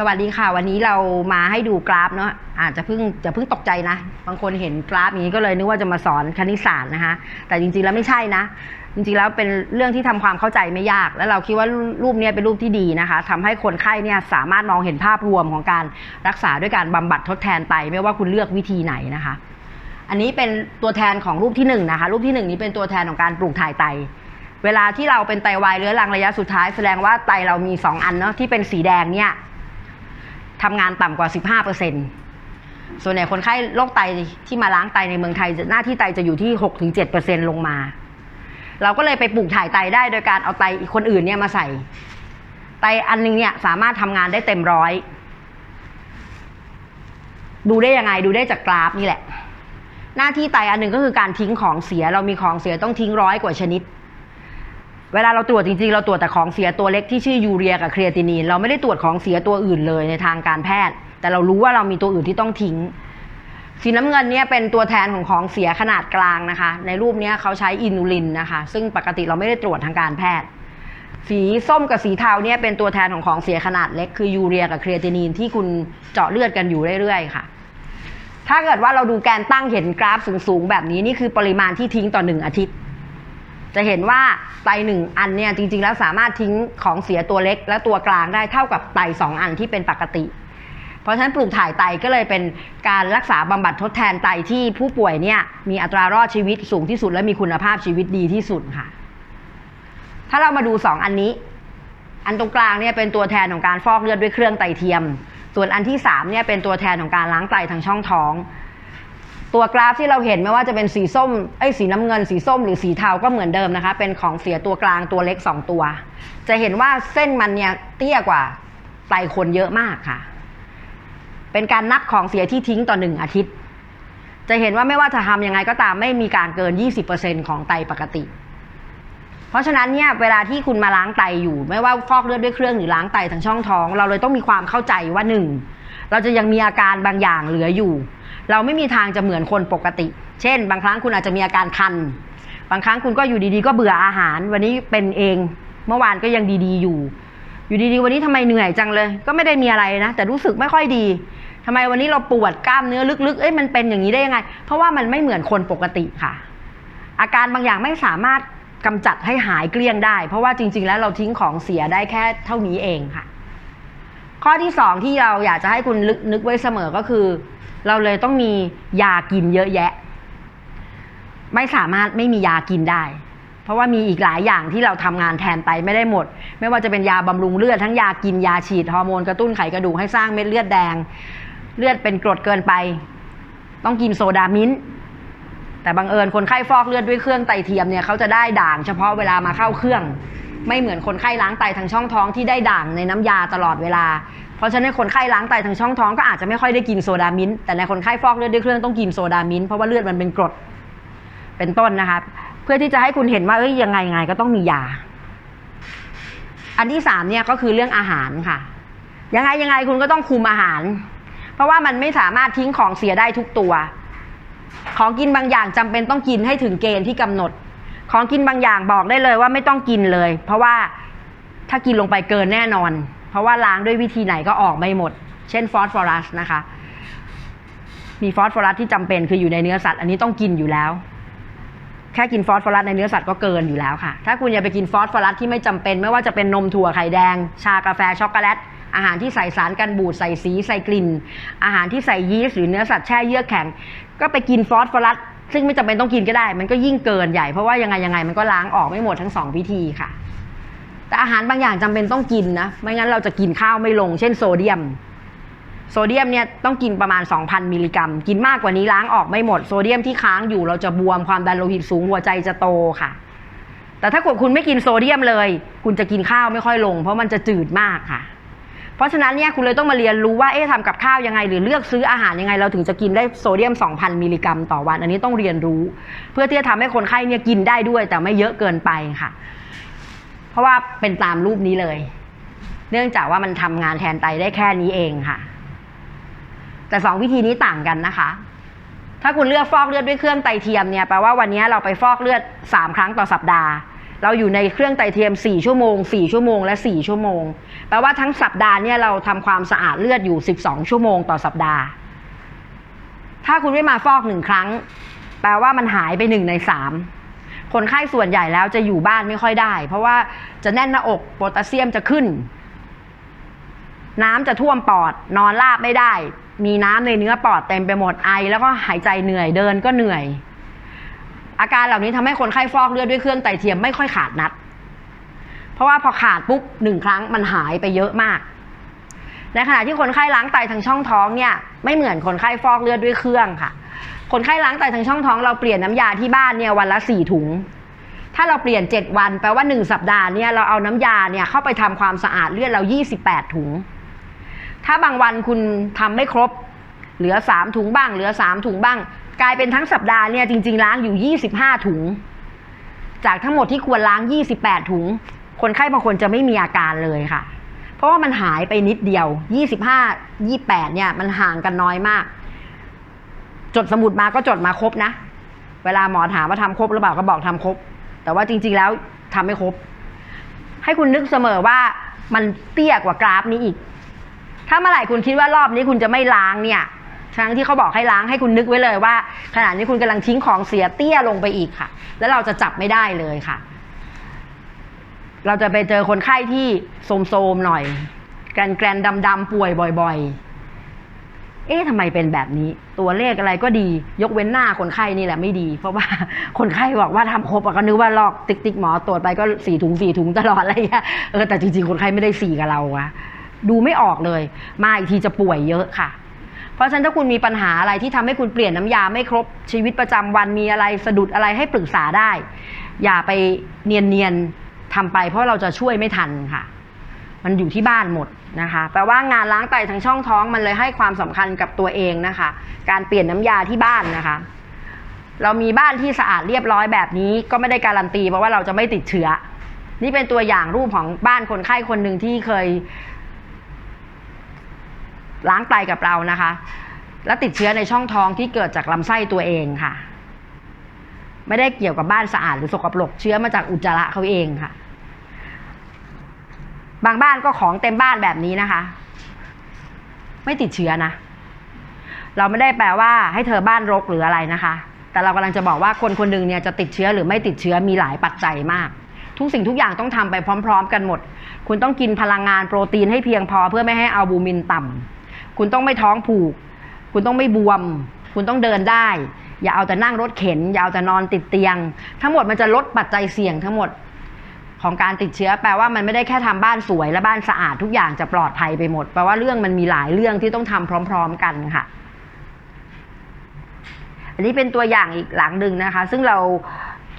สวัสดีค่ะ วันนี้เรามาให้ดูกราฟเนาะอาจจะเพิ่งจะเพิ่งตกใจนะ บางคนเห็นกราฟนี้ก็เลยนึกว่าจะมาสอนคณิตศาสตร์นะคะ แต่จริงๆแล้วไม่ใช่นะ จริงๆแล้วเป็นเรื่องที่ทำความเข้าใจไม่ยาก แล้วเราคิดว่ารูปนี้เป็นรูปที่ดีนะคะทำให้คนไข้เนี่ยสามารถมองเห็นภาพรวมของการรักษาด้วยการบำบัดทดแทนไตไม่ว่าคุณเลือกวิธีไหนนะคะ อันนี้เป็นตัวแทนของรูปที่หนึ่งนะคะ รูปที่หนึ่งนี้เป็นตัวแทนของการปลูกถ่ายไตเวลาที่เราเป็นไตวายเรื้อรังระยะสุดท้ายแสดงว่าไตเรามีสองอันเนาะที่เป็นสีแดงเนี่ย ทำงานต่ำกว่า 15เปอร์เซ็นส่วนใหญ่คนไข้โรคไตที่มาล้างไตในเมืองไทย หน้าที่ไตจะอยู่ที่6ถึง7เปอร์เซ็นลงมา เราก็เลยไปปลูกถ่ายไตได้โดยการเอาไตอีกคนอื่นเนี่ยมาใส่ ไตอันนึงเนี่ยสามารถทำงานได้เต็มร้อย ดูได้ยังไงดูได้จากกราฟนี่แหละ หน้าที่ไตอันหนึ่งก็คือการทิ้งของเสีย เรามีของเสียต้องทิ้งร้อยกว่าชนิด เวลาเราตรวจจริงๆ เราตรวจแต่ของเสียตัวเล็กที่ชื่อยูเรียกับเครียตินีน เราไม่ได้ตรวจของเสียตัวอื่นเลยในทางการแพทย์ แต่เรารู้ว่าเรามีตัวอื่นที่ต้องทิ้ง สีน้ำเงินเนี่ยเป็นตัวแทนของของเสียขนาดกลางนะคะ ในรูปนี้เขาใช้อินูลินนะคะ ซึ่งปกติเราไม่ได้ตรวจทางการแพทย์ สีส้มกับสีเทาเนี่ยเป็นตัวแทนของของเสียขนาดเล็กคือยูเรียกับเครียตินีนที่คุณเจาะเลือดกันอยู่เรื่อยๆค่ะถ้าเกิดว่าเราดูแกนตั้งเห็นกราฟสูงๆ แบบนี้นี่คือปริมาณที่ทิ้งต่อหนึ่งอาทิตย์ จะเห็นว่าไตหนึ่งอันเนี่ยจริงๆ แล้วสามารถทิ้งของเสียตัวเล็กและตัวกลางได้เท่ากับไตสองอันที่เป็นปกติ เพราะฉะนั้นปลูกถ่ายไตก็เลยเป็นการรักษาบำบัดทดแทนไตที่ผู้ป่วยเนี่ยมีอัตรารอดชีวิตสูงที่สุดและมีคุณภาพชีวิตดีที่สุดค่ะ ถ้าเรามาดูสองอันนี้ อันตรงกลางเนี่ยเป็นตัวแทนของการฟอกเลือดด้วยเครื่องไตเทียม ส่วนอันที่สามเนี่ยเป็นตัวแทนของการล้างไตทางช่องท้อง ตัวกราฟที่เราเห็นไม่ว่าจะเป็นสีส้มไอ้สีน้ำเงิน สีส้มหรือสีเทาก็เหมือนเดิมนะคะ เป็นของเสียตัวกลางตัวเล็กสองตัว จะเห็นว่าเส้นมันเนี่ยเตี้ยกว่าไตคนเยอะมากค่ะ เป็นการนับของเสียที่ทิ้งต่อหนึ่งอาทิตย์ จะเห็นว่าไม่ว่าจะทำยังไงก็ตามไม่มีการเกิน 20%ของไตปกติ เพราะฉะนั้นเนี่ยเวลาที่คุณมาล้างไตอยู่ ไม่ว่าฟอกเลือดด้วยเครื่องหรือล้างไตทางช่องท้อง เราเลยต้องมีความเข้าใจว่าหนึ่งเราจะยังมีอาการบางอย่างเหลืออยู่ เราไม่มีทางจะเหมือนคนปกติ เช่น บางครั้งคุณอาจจะมีอาการคัน บางครั้งคุณก็อยู่ดีๆ ก็เบื่ออาหาร วันนี้เป็นเอง เมื่อวานก็ยังดีๆอยู่ อยู่ดีๆ วันนี้ทำไมเหนื่อยจังเลย ก็ไม่ได้มีอะไรนะ แต่รู้สึกไม่ค่อยดีทำไมวันนี้เราปวดกล้ามเนื้อลึกๆ เอ้ยมันเป็นอย่างนี้ได้ยังไง เพราะว่ามันไม่เหมือนคนปกติค่ะ อาการบางอย่างไม่สามารถกำจัดให้หายเกลี้ยงได้ เพราะว่าจริง ๆ แล้วเราทิ้งของเสียได้แค่เท่านี้เองค่ะ ข้อที่สองที่เราอยากจะให้คุณนึกนึกไว้เสมอก็คือ เราเลยต้องมียากินเยอะแยะ ไม่สามารถไม่มียากินได้ เพราะว่ามีอีกหลายอย่างที่เราทำงานแทนไตไม่ได้หมด ไม่ว่าจะเป็นยาบำรุงเลือดทั้งยากินยาฉีดฮอร์โมนกระตุ้นไขกระดูกให้สร้างเม็ดเลือดแดง เลือดเป็นกรดเกินไป ต้องกินโซดามิ้นแต่บังเอิญคนไข้ฟอกเลือดด้วยเครื่องไตเทียมเนี่ยเขาจะได้ด่างเฉพาะเวลามาเข้าเครื่อง ไม่เหมือนคนไข้ล้างไตทางช่องท้องที่ได้ด่างในน้ำยาตลอดเวลา เพราะฉะนั้นคนไข้ล้างไตทางช่องท้องก็อาจจะไม่ค่อยได้กินโซดามิ้นท์แต่ในคนไข้ฟอกเลือดด้วยเครื่องต้องกินโซดามิ้นท์เพราะว่าเลือดมันเป็นกรดเป็นต้นนะคะเพื่อที่จะให้คุณเห็นว่าเอ้ยยังไงยังไงก็ต้องมียา อันที่สามเนี่ยก็คือเรื่องอาหารค่ะ ยังไงยังไงคุณก็ต้องคุมอาหาร เพราะว่ามันไม่สามารถทิ้งของเสียได้ทุกตัว ของกินบางอย่างจำเป็นต้องกินให้ถึงเกณฑ์ที่กำหนด ของกินบางอย่างบอกได้เลยว่าไม่ต้องกินเลย เพราะว่าถ้ากินลงไปเกินแน่นอน เพราะว่าล้างด้วยวิธีไหนก็ออกไม่หมด เช่นฟอสฟอรัสนะคะ มีฟอสฟอรัสที่จำเป็นคืออยู่ในเนื้อสัตว์อันนี้ต้องกินอยู่แล้ว แค่กินฟอสฟอรัสในเนื้อสัตว์ก็เกินอยู่แล้วค่ะ ถ้าคุณอย่าไปกินฟอสฟอรัสที่ไม่จำเป็น ไม่ว่าจะเป็นนมถั่วไข่แดง ชากาแฟช็อกโกแลตอาหารที่ใส่สารกันบูดใส่สีใส่กลิ่น อาหารที่ใส่ยีสต์หรือเนื้อสัตว์แช่เยือกแข็ง ก็ไปกินฟอสฟอรัสซึ่งไม่จำเป็นต้องกินก็ได้ มันก็ยิ่งเกินใหญ่เพราะว่ายังไงยังไงมันก็ล้างออกไม่หมดทั้งสองวิธีค่ะ แต่อาหารบางอย่างจำเป็นต้องกินนะ ไม่งั้นเราจะกินข้าวไม่ลง เช่นโซเดียม โซเดียมเนี่ยต้องกินประมาณ 2,000 มิลลิกรัม กินมากกว่านี้ล้างออกไม่หมด โซเดียมที่ค้างอยู่เราจะบวมความดันโลหิตสูงหัวใจจะโตค่ะ แต่ถ้าเกิดคุณไม่กินโซเดียมเลย คุณจะกินข้าวไม่ค่อยลง เพราะมันจะจืดมากค่ะ เพราะฉะนั้นเนี่ยคุณเลยต้องมาเรียนรู้ว่าเอ๊ะทำกับข้าวยังไง หรือเลือกซื้ออาหารยังไง เราถึงจะกินได้โซเดียม 2,000 มิลลิกรัม ต่อวัน อันนี้ต้องเรียนรู้ เพื่อที่จะทำให้คนไข้เนี่ยกินได้ด้วย แต่ไม่เยอะเกินไปค่ะ ราะว่าเป็นตามรูปนี้เลย เนื่องจากว่ามันทำงานแทนไตได้แค่นี้เองค่ะ แต่สองวิธีนี้ต่างกันนะคะ ถ้าคุณเลือกฟอกเลือดด้วยเครื่องไตเทียมเนี่ยแปลว่าวันนี้เราไปฟอกเลือดสามครั้งต่อสัปดาห์ เราอยู่ในเครื่องไตเทียม4ชั่วโมง4ชั่วโมงและ4ชั่วโมง แปลว่าทั้งสัปดาห์เนี่ยเราทำความสะอาดเลือดอยู่12ชั่วโมงต่อสัปดาห์ ถ้าคุณไม่มาฟอกหนึ่งครั้ง แปลว่ามันหายไปหนึ่งในสามคนไข้ส่วนใหญ่แล้วจะอยู่บ้านไม่ค่อยได้ เพราะว่า จะแน่นหน้าอกโพแทสเซียมจะขึ้น น้ำจะท่วมปอด นอนราบไม่ได้ มีน้ำในเนื้อปอดเต็มไปหมดไอ แล้วก็หายใจเหนื่อยเดินก็เหนื่อย อาการเหล่านี้ทำให้คนไข้ฟอกเลือดด้วยเครื่องไตเทียมไม่ค่อยขาดนัด เพราะว่าพอขาดปุ๊บหนึ่งครั้งมันหายไปเยอะมากในขณะที่คนไข้ล้างไตทางช่องท้องเนี่ยไม่เหมือนคนไข้ฟอกเลือดด้วยเครื่องค่ะ คนไข้ล้างไตทางช่องท้องเราเปลี่ยนน้ำยาที่บ้านเนี่ยวันละสี่ถุง ถ้าเราเปลี่ยนเจ็ดวันแปลว่าหนึ่งสัปดาห์เนี่ยเราเอาน้ำยาเนี่ยเข้าไปทำความสะอาดเลือดเรายี่สิบแปดถุง ถ้าบางวันคุณทำไม่ครบ เหลือสามถุงบ้าง เหลือสามถุงบ้าง กลายเป็นทั้งสัปดาห์เนี่ยจริง ๆ ล้างอยู่ยี่สิบห้าถุง จากทั้งหมดที่ควรล้างยี่สิบแปดถุง คนไข้บางคนจะไม่มีอาการเลยค่ะ เพราะว่ามันหายไปนิดเดียวยี่สิบห้ายี่แปดเนี่ยมันห่างกันน้อยมาก จดสมุดมาก็จดมาครบนะ เวลาหมอถามว่าทำครบหรือเปล่าก็บอกทำครบ แต่ว่าจริง ๆ แล้วทำไม่ครบ ให้คุณนึกเสมอว่ามันเตี้ยกว่ากราฟนี้อีก ถ้าเมื่อไหร่คุณคิดว่ารอบนี้คุณจะไม่ล้างเนี่ยทั้งที่เขาบอกให้ล้างให้คุณนึกไว้เลยว่าขณะนี้คุณกำลังทิ้งของเสียเตี้ยลงไปอีกค่ะ แล้วเราจะจับไม่ได้เลยค่ะ เราจะไปเจอคนไข้ที่โสมๆหน่อย แกรนแกรนดำๆป่วยบ่อย ๆ เอ๊ะทำไมเป็นแบบนี้ ตัวเลขอะไรก็ดี ยกเว้นหน้าคนไข้นี่แหละไม่ดี เพราะว่าคนไข้บอกว่าทำครบก็นึกว่าลอกติ๊กติ๊กหมอตรวจไปก็สี่ถุงสี่ถุงตลอดอะไรเงี้ยเออแต่จริงๆ คนไข้ไม่ได้สี่กับเราอะดูไม่ออกเลย มาอีกทีจะป่วยเยอะค่ะ เพราะฉะนั้นถ้าคุณมีปัญหาอะไรที่ทำให้คุณเปลี่ยนน้ำยาไม่ครบชีวิตประจำวันมีอะไรสะดุดอะไรให้ปรึกษาได้ อย่าไปเนียนๆทำไปเพราะเราจะช่วยไม่ทันค่ะ มันอยู่ที่บ้านหมดนะคะแปลว่างานล้างไตทางช่องท้องมันเลยให้ความสำคัญกับตัวเองนะคะ การเปลี่ยนน้ำยาที่บ้านนะคะ เรามีบ้านที่สะอาดเรียบร้อยแบบนี้ก็ไม่ได้การันตีเพราะว่าเราจะไม่ติดเชื้อ นี่เป็นตัวอย่างรูปของบ้านคนไข้คนหนึ่งที่เคย ล้างไตกับเรานะคะ และติดเชื้อในช่องท้องที่เกิดจากลำไส้ตัวเองค่ะ ไม่ได้เกี่ยวกับบ้านสะอาดหรือสกปรกเชื้อมาจากอุจจาระเขาเองค่ะ บางบ้านก็ของเต็มบ้านแบบนี้นะคะ ไม่ติดเชื้อนะ เราไม่ได้แปลว่าให้เธอบ้านรกหรืออะไรนะคะ แต่เรากำลังจะบอกว่าคนคนหนึ่งเนี่ยจะติดเชื้อหรือไม่ติดเชื้อมีหลายปัจจัยมาก ทุกสิ่งทุกอย่างต้องทำไปพร้อม ๆ กันหมด คุณต้องกินพลังงานโปรตีนให้เพียงพอเพื่อไม่ให้อัลบูมินต่ำคุณต้องไม่ท้องผูก คุณต้องไม่บวม คุณต้องเดินได้ อย่าเอาแต่นั่งรถเข็น อย่าเอาแต่นอนติดเตียง ทั้งหมดมันจะลดปัจจัยเสี่ยงทั้งหมด ของการติดเชื้อแปลว่ามันไม่ได้แค่ทำบ้านสวยและบ้านสะอาดทุกอย่างจะปลอดภัยไปหมดแปลว่าเรื่องมันมีหลายเรื่องที่ต้องทำพร้อม ๆ กันค่ะ อันนี้เป็นตัวอย่างอีกหลังหนึ่งนะคะ ซึ่งเรา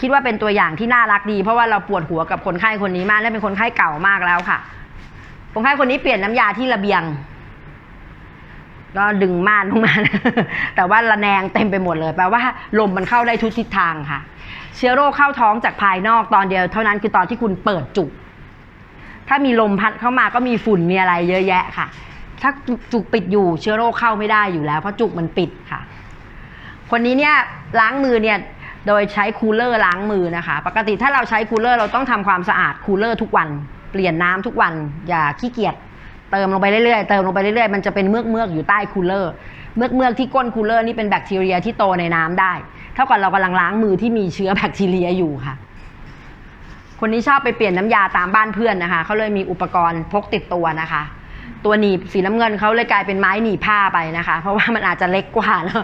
คิดว่าเป็นตัวอย่างที่น่ารักดี เพราะว่าเราปวดหัวกับคนไข้คนนี้มากและเป็นคนไข้เก่ามากแล้วค่ะคนไข้คนนี้เปลี่ยนน้ำยาที่ระเบียง ก็ดึงม่านลงมา แต่ว่าระแนงเต็มไปหมดเลย แปลว่าลมมันเข้าได้ทุกทิศทางค่ะ เชื้อโรคเข้าท้องจากภายนอกตอนเดียว เท่านั้นคือตอนที่คุณเปิดจุก ถ้ามีลมพัดเข้ามาก็มีฝุ่นมีอะไรเยอะแยะค่ะ ถ้าจุกปิดอยู่เชื้อโรคเข้าไม่ได้อยู่แล้ว เพราะจุกมันปิดค่ะ คนนี้เนี่ยล้างมือเนี่ยโดยใช้คูลเลอร์ล้างมือนะคะ ปกติถ้าเราใช้คูลเลอร์เราต้องทำความสะอาดคูลเลอร์ทุกวัน เปลี่ยนน้ำทุกวัน อย่าขี้เกียจ เติมลงไปเรื่อยๆ เติมลงไปเรื่อยๆ มันจะเป็นเมือกเมือกๆอยู่ใต้คูลเลอร์ เมือกเมือกๆที่ก้นคูลเลอร์นี่เป็นแบคทีเรียที่โตในน้ำได้ เท่ากับเรากำลังล้างมือที่มีเชื้อแบคทีเรียอยู่ค่ะ คนนี้ชอบไปเปลี่ยนน้ำยาตามบ้านเพื่อนนะคะ เขาเลยมีอุปกรณ์พกติดตัวนะคะ ตัวหนีบสีน้ำเงินเขาเลยกลายเป็นไม้หนีบผ้าไปนะคะ เพราะว่ามันอาจจะเล็กกว่าแล้ว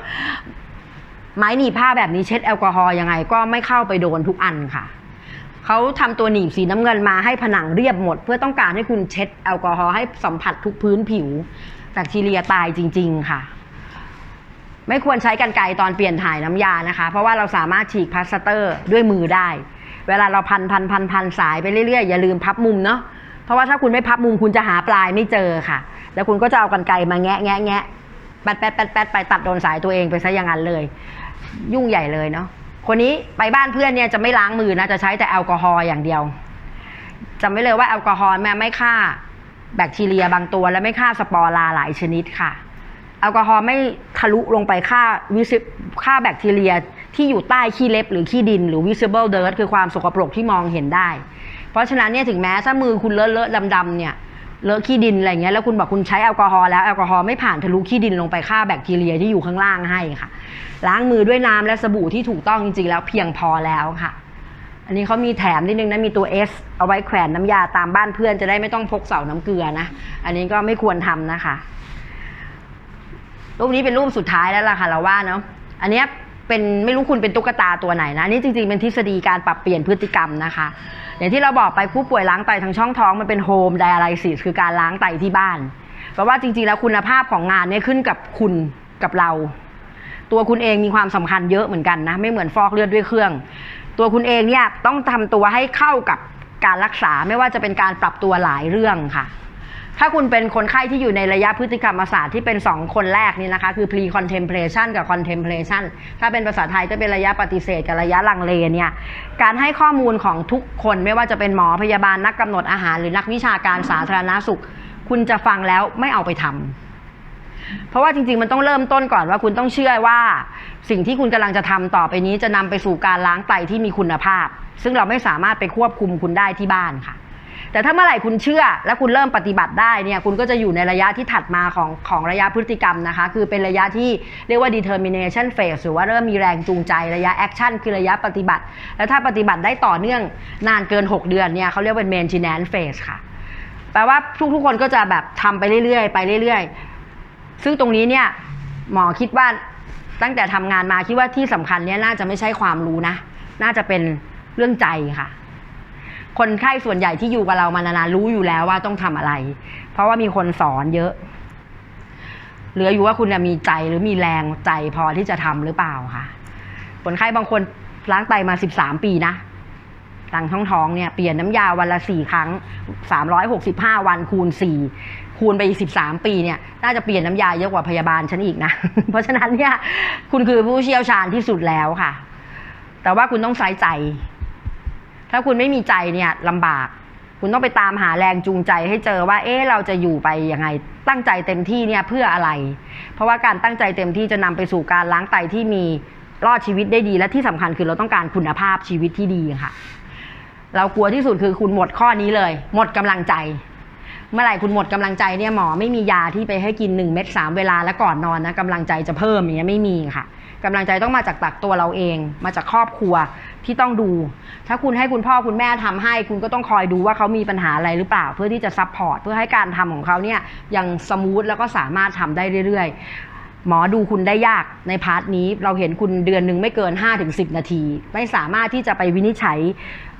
ไม้หนีบผ้าแบบนี้เช็ดแอลกอฮอล์ยังไงก็ไม่เข้าไปโดนทุกอันค่ะ เขาทำตัวหนีบสีน้ำเงินมาให้ผนังเรียบหมด เพื่อต้องการให้คุณเช็ดแอลกอฮอล์ให้สัมผัสทุกพื้นผิวแบคทีเรียตายจริง ๆ ค่ะ ไม่ควรใช้กันไกรตอนเปลี่ยนถ่ายน้ำยานะคะ เพราะว่าเราสามารถฉีกพลาสเตอร์ด้วยมือได้ เวลาเราพันพันพันพันสายไปเรื่อยๆอย่าลืมพับมุมเนาะเพราะว่าถ้าคุณไม่พับมุมคุณจะหาปลายไม่เจอค่ะ แล้วคุณก็จะเอากันไกรมาแงะแงะแงะแปดแปดแปดแปดไปตัดโดนสายตัวเองไปซะอย่างนั้นเลย ยุ่งใหญ่เลยเนาะ คนนี้ไปบ้านเพื่อนเนี่ยจะไม่ล้างมือนะจะใช้แต่แอลกอฮอล์อย่างเดียวจำไว้เลยว่าแอลกอฮอล์แม่ไม่ฆ่าแบคทีเรียบางตัว และไม่ฆ่าสปอร์ราหลายชนิดค่ะ แอลกอฮอล์ไม่ทะลุลงไปฆ่าวิสิฆ่าแบคทีเรียที่อยู่ใต้ขี้เล็บหรือขี้ดินหรือ visible dirt คือความสกปรกที่มองเห็นได้ เพราะฉะนั้นเนี่ยถึงแม้ถ้ามือคุณเลอะเลอะดำๆเนี่ย เลอะขี้ดินอะไรเงี้ยแล้วคุณบอกคุณใช้แอลกอฮอล์แล้วแอลกอฮอล์ไม่ผ่านทะลุขี้ดินลงไปฆ่าแบคทีเรียที่อยู่ข้างล่างให้ค่ะ ล้างมือด้วยน้ำและสบู่ที่ถูกต้องจริงๆแล้วเพียงพอแล้วค่ะ อันนี้เขามีแถมนิดนึงนะมีตัว S เอาไว้แขวนน้ำยาตามบ้านเพื่อนจะได้ไม่ต้องพกเสาน้ำเกลือนะอันนี้ก็ไม่ควรทำนะคะรูปนี้เป็นรูปสุดท้ายแล้วล่ะค่ะเราว่าเนาะอันเนี้ย เป็นไม่รู้คุณเป็นตุ๊กตาตัวไหนนะนี่จริงๆเป็นทฤษฎีการปรับเปลี่ยนพฤติกรรมนะคะ อย่างที่เราบอกไปผู้ป่วยล้างไตทางช่องท้องมันเป็นโฮมไดอะไลซิสคือการล้างไตที่บ้านเพราะว่าจริงๆแล้วคุณภาพของงานเนี่ยขึ้นกับคุณกับเรา ตัวคุณเองมีความสำคัญเยอะเหมือนกันนะไม่เหมือนฟอกเลือดด้วยเครื่อง ตัวคุณเองเนี่ยต้องทำตัวให้เข้ากับการรักษาไม่ว่าจะเป็นการปรับตัวหลายเรื่องค่ะ ถ้าคุณเป็นคนไข้ที่อยู่ในระยะพฤติกรรมศาสตร์ที่เป็น 2 คนแรกนี่นะคะ คือ pre contemplation กับ contemplation ถ้าเป็นภาษาไทยจะเป็นระยะปฏิเสธกับระยะลังเลเนี่ยการให้ข้อมูลของทุกคนไม่ว่าจะเป็นหมอพยาบาลนักกำหนดอาหาร หรือนักวิชาการสาธารณสุข คุณจะฟังแล้วไม่เอาไปทำเพราะว่าจริงๆ มันต้องเริ่มต้นก่อนว่าคุณต้องเชื่อว่า สิ่งที่คุณกำลังจะทำต่อไปนี้จะนำไปสู่การล้างไตที่มีคุณภาพ ซึ่งเราไม่สามารถไปควบคุมคุณได้ที่บ้านค่ะ แต่ถ้าเมื่อไหร่คุณเชื่อ และคุณเริ่มปฏิบัติได้เนี่ยคุณก็จะอยู่ในระยะที่ถัดมาของของระยะพฤติกรรมนะคะ คือเป็นระยะที่เรียกว่า determination phase หรือว่าเริ่มมีแรงจูงใจระยะ action คือระยะปฏิบัติ แล้วถ้าปฏิบัติได้ต่อเนื่องนานเกิน 6 เดือนเนี่ยเขาเรียกเป็น maintenance phase ค่ะแปลว่าทุกๆคนก็จะแบบทำไปเรื่อยๆไปเรื่อยๆ ซึ่งตรงนี้เนี่ยหมอคิดว่าตั้งแต่ทำงานมาคิดว่าที่สำคัญเนี่ยน่าจะไม่ใช่ความรู้นะ น่าจะเป็นเรื่องใจค่ะ คนไข้ส่วนใหญ่ที่อยู่กับเรามานานๆรู้อยู่แล้วว่าต้องทำอะไร เพราะว่ามีคนสอนเยอะ เหลืออยู่ว่าคุณมีใจหรือมีแรงใจพอที่จะทำหรือเปล่าค่ะคนไข้บางคนล้างไตมาสิบสามปีนะทางท้องท้องเนี่ยเปลี่ยนน้ำยาวันละสี่ครั้งสามร้อยหกสิบห้าวันคูณสี่คูณไปสิบสามปีเนี่ย น่าจะเปลี่ยนน้ำยาเยอะกว่าพยาบาลฉันอีกนะ เพราะฉะนั้นเนี่ย คุณคือผู้เชี่ยวชาญที่สุดแล้วค่ะ แต่ว่าคุณต้องใส่ใจ ถ้าคุณไม่มีใจเนี่ยลำบาก คุณต้องไปตามหาแรงจูงใจให้เจอว่า เอ๊ะเราจะอยู่ไปยังไง ตั้งใจเต็มที่เนี่ยเพื่ออะไร เพราะว่าการตั้งใจเต็มที่จะนำไปสู่การล้างไตที่มีรอดชีวิตได้ดีและที่สำคัญคือเราต้องการคุณภาพชีวิตที่ดีค่ะ เรากลัวที่สุดคือคุณหมดข้อนี้เลย หมดกำลังใจ เมื่อไหร่คุณหมดกำลังใจเนี่ยหมอไม่มียาที่ไปให้กินหนึ่งเม็ดสามเวลาแล้วก่อนนอนนะกำลังใจจะเพิ่มอย่างเงี้ยไม่มีค่ะกำลังใจต้องมาจากตักตัวเราเอง มาจากครอบครัว ที่ต้องดู ถ้าคุณให้คุณพ่อคุณแม่ทำให้ คุณก็ต้องคอยดูว่าเขามีปัญหาอะไรหรือเปล่า เพื่อที่จะซัพพอร์ตเพื่อให้การทำของเขาเนี่ยยังสมูทแล้วก็สามารถทำได้เรื่อยๆ หมอดูคุณได้ยากในพาร์ทนี้ เราเห็นคุณเดือนหนึ่งไม่เกิน 5-10 นาที ไม่สามารถที่จะไปวินิจฉัย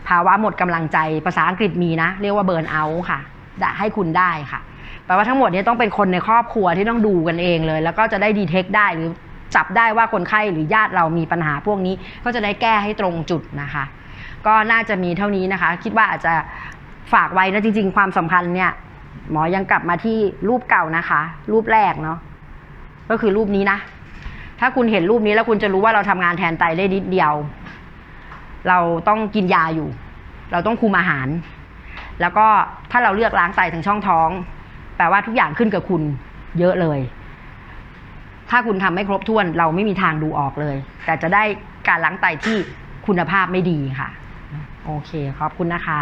ภาวะหมดกำลังใจภาษาอังกฤษมีนะ เรียกว่าเบิร์นเอาท์ค่ะให้คุณได้ค่ะแปลว่าทั้งหมดนี้ต้องเป็นคนในครอบครัวที่ต้องดูกันเองเลย แล้วก็จะได้ดีเทคได้หรือ จับได้ว่าคนไข้หรือญาติเรามีปัญหาพวกนี้ ก็จะได้แก้ให้ตรงจุดนะคะ ก็น่าจะมีเท่านี้นะคะ คิดว่าอาจจะฝากไว้นะจริง ๆ ความสำคัญเนี่ยหมอยังกลับมาที่รูปเก่านะคะ รูปแรกเนาะก็คือรูปนี้นะ ถ้าคุณเห็นรูปนี้แล้วคุณจะรู้ว่าเราทำงานแทนไตได้นิดเดียว เราต้องกินยาอยู่ เราต้องคุมอาหาร แล้วก็ถ้าเราเลือกล้างไตทางช่องท้อง แปลว่าทุกอย่างขึ้นกับคุณเยอะเลย ถ้าคุณทำไม่ครบถ้วนเราไม่มีทางดูออกเลย แต่จะได้การล้างไตที่คุณภาพไม่ดีค่ะ โอเค ขอบคุณนะคะ